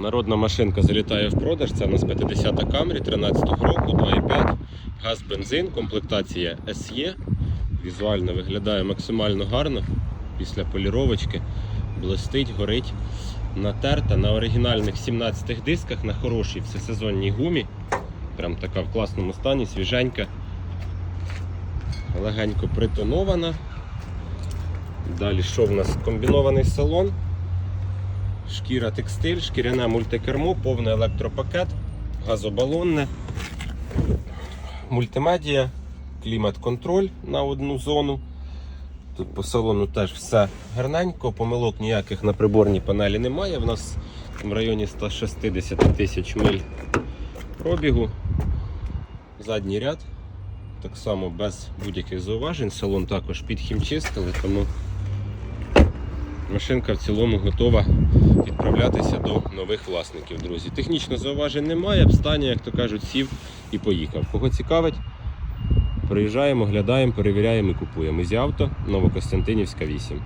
Народна машинка залітає в продаж. Це у нас 50-та Camry 13 року, 2,5, газ, бензин, комплектація SE. Візуально виглядає максимально гарно після поліровочки. Блистить, горить, натерта на оригінальних 17 дисках, на хорошій всесезонній гумі. Прям така в класному стані, свіженька. Легенько притонована. Далі що в нас? Комбінований салон. Шкіра текстиль, шкіряне мультикермо, повний електропакет, газобалонне, мультимедія, клімат-контроль на одну зону. Тут по салону теж все гарненько, помилок ніяких на приборній панелі немає. В нас в районі 160 тисяч миль пробігу. Задній ряд. Так само без будь-яких зауважень. Салон також підхімчистили, тому машинка в цілому готова відправлятися до нових власників, друзі. Технічно зауважень немає, обстання, як то кажуть, сів і поїхав. Кого цікавить, приїжджаємо, глядаємо, перевіряємо і купуємо. Зі авто Новокостянтинівська 8.